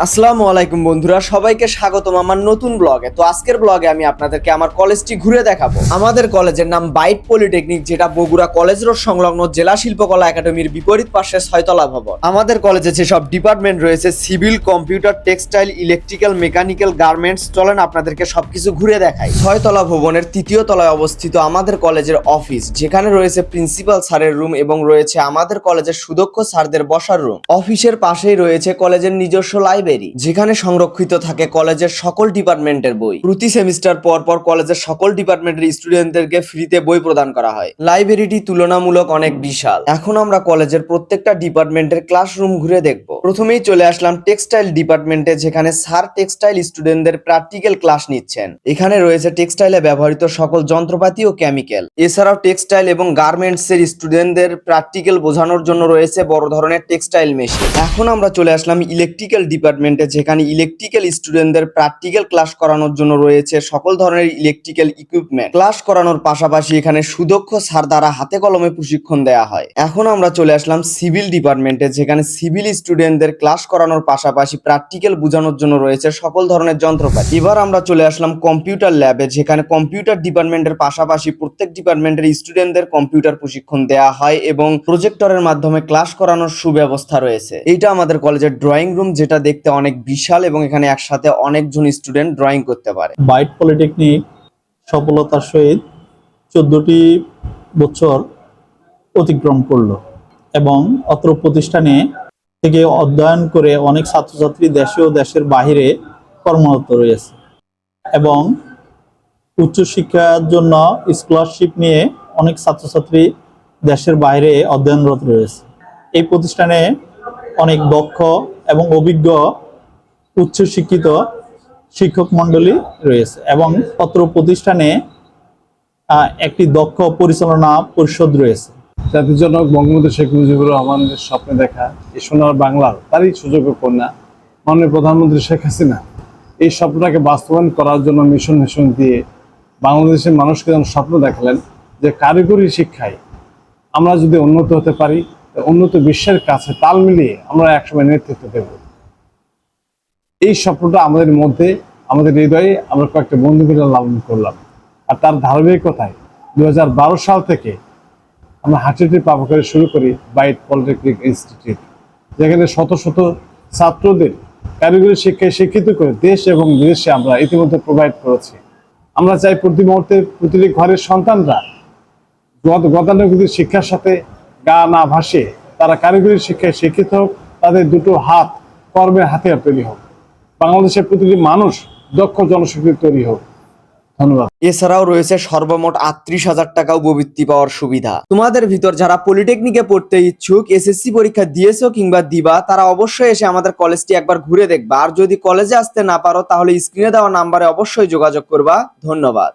আসসালামু আলাইকুম বন্ধুরা, সবাইকে স্বাগতম আমার নতুন ব্লগে। তো আজকের ব্লগে আমি আপনাদেরকে আমার কলেজটি ঘুরে দেখাবো। আমাদের কলেজের নাম বাইট পলিটেকনিক, যেটা বগুড়া কলেজ রোড সংলগ্ন জেলা শিল্পকলা একাডেমির বিপরীত পাশে ছয়তলা ভবন। আমাদের কলেজে যেসব ডিপার্টমেন্ট রয়েছে, civil, computer, textile, electrical, mechanical, garments, চলেন আপনাদেরকে সবকিছু ঘুরে দেখাই। ছয়তলা ভবনের তৃতীয় তলায় অবস্থিত আমাদের কলেজের অফিস, যেখানে রয়েছে প্রিন্সিপাল স্যারের রুম এবং রয়েছে আমাদের কলেজের সুদক্ষ স্যারদের বসার রুম। অফিসের পাশেই রয়েছে কলেজের নিজস্ব লাইব্রেরি। যেখানে সংরক্ষিত থাকে কলেজের সকল ডিপার্টমেন্টের বই। প্রতি সেমিস্টার পর পর কলেজের সকল ডিপার্টমেন্টের স্টুডেন্টদেরকে ফ্রিতে বই প্রদান করা হয়। লাইব্রেরিটি তুলনামূলক অনেক বিশাল। এখন আমরা কলেজের প্রত্যেকটা ডিপার্টমেন্টের ক্লাসরুম ঘুরে দেখব। প্রথমেই চলে আসলাম টেক্সটাইল ডিপার্টমেন্টে, যেখানে স্যার টেক্সটাইল স্টুডেন্টদের প্র্যাকটিক্যাল ক্লাস নিচ্ছেন। এখানে রয়েছে টেক্সটাইলে ব্যবহৃত সকল যন্ত্রপাতি ও কেমিক্যাল। এছাড়াও টেক্সটাইল এবং গার্মেন্টস এর স্টুডেন্টদের প্র্যাকটিক্যাল বোঝানোর জন্য রয়েছে বড় ধরনের টেক্সটাইল মেশিন। এখন আমরা চলে আসলাম ইলেকট্রিক্যাল ডিপার্টমেন্টে। যেখানে ইলেকট্রিক্যাল স্টুডেন্টদের প্র্যাকটিক্যাল ক্লাস করানোর জন্য রয়েছে সকল ধরনের ইলেকট্রিক্যাল ইকুইপমেন্ট ক্লাস করানোর পাশাপাশি এখানে সুদক্ষ স্যার দ্বারা হাতে কলমে প্রশিক্ষণ দেওয়া হয়। এখন আমরা চলে আসলাম সিভিল ডিপার্টমেন্টে যেখানে সিভিল স্টুডেন্টদের ক্লাস করানোর পাশাপাশি প্র্যাকটিক্যাল বোঝানোর জন্য রয়েছে সকল ধরনের যন্ত্রপাতি। এবার আমরা চলে আসলাম কম্পিউটার ল্যাবে যেখানে কম্পিউটার ডিপার্টমেন্টের পাশাপাশি প্রত্যেক ডিপার্টমেন্টের স্টুডেন্টদের কম্পিউটার প্রশিক্ষণ দেওয়া হয় এবং প্রজেক্টরের মাধ্যমে ক্লাস করানোর সুব্যবস্থা রয়েছে। এইটা আমাদের কলেজের ড্রয়িং রুম যেটা দেখতে অনেক বিশাল এবং এখানে একসাথে অনেকজন স্টুডেন্ট ড্রয়িং করতে পারে। বাইট পলিটেকনিক সফলতার সহিত চোদ্দটি বছর অতিক্রম করল এবং অত্র প্রতিষ্ঠানে থেকে অধ্যয়ন করে অনেক ছাত্রছাত্রী দেশে ও দেশের বাহিরে কর্মরত রয়েছে এবং উচ্চশিক্ষার জন্য স্কলারশিপ নিয়ে অনেক ছাত্রছাত্রী দেশের বাইরে অধ্যয়নরত রয়েছে। এই প্রতিষ্ঠানে অনেক দক্ষ এবং অভিজ্ঞ উচ্চশিক্ষিত শিক্ষক মণ্ডলী রয়েছে এবং পত্র প্রতিষ্ঠানে একটি দক্ষ পরিচালনা পরিষদ রয়েছে। জাতির জনক বঙ্গবন্ধু শেখ মুজিবুর রহমানের স্বপ্নে দেখা এই সোনার বাংলার তারই সুযোগ্য কন্যা মাননীয় প্রধানমন্ত্রী শেখ হাসিনা। এই স্বপ্নটাকে বাস্তবায়ন করার জন্য মিশন মিশন দিয়ে বাংলাদেশের মানুষকে যেন স্বপ্ন দেখালেন যে কারিগরি শিক্ষায় আমরা যদি উন্নত হতে পারি উন্নত বিশ্বের কাছে তাল মিলিয়ে আমরা একসময় নেতৃত্ব দেব। এই স্বপ্নটা আমাদের মধ্যে, আমাদের হৃদয়ে আমরা কয়েকটা বন্ধু মিলে লালন করলাম। আর তার ধারাবাহিকতায় দু সাল থেকে আমরা হাঁটিটি পাবো করে শুরু করি বাইট পলিটেকনিক ইনস্টিটিউট, যেখানে শত শত ছাত্রদের কারিগরি শিক্ষায় শিক্ষিত করে দেশ এবং বিদেশে আমরা ইতিমধ্যে প্রোভাইড করেছি। আমরা চাই প্রতি মুহূর্তে প্রতিটি ঘরের সন্তানরা গত- গতানুগতিক শিক্ষার সাথে গা না ভাসে, তারা কারিগরি শিক্ষায় শিক্ষিত হোক, তাদের দুটো হাত কর্মের হাতিয়ার তৈরি হোক। বাংলাদেশের প্রতিটি মানুষ দক্ষ জনশক্তি তৈরি হোক। এছাড়াও রয়েছে সর্বমোট আটত্রিশ হাজার টাকা উপবৃত্তি পাওয়ার সুবিধা। তোমাদের ভিতর যারা পলিটেকনিকে পড়তে ইচ্ছুক, এসএসসি পরীক্ষা দিয়েছ কিংবা দিবা, তারা অবশ্যই এসে আমাদের কলেজটি একবার ঘুরে দেখবা। আর যদি কলেজে আসতে না পারো, তাহলে স্ক্রিনে দেওয়া নাম্বারে অবশ্যই যোগাযোগ করবা। ধন্যবাদ।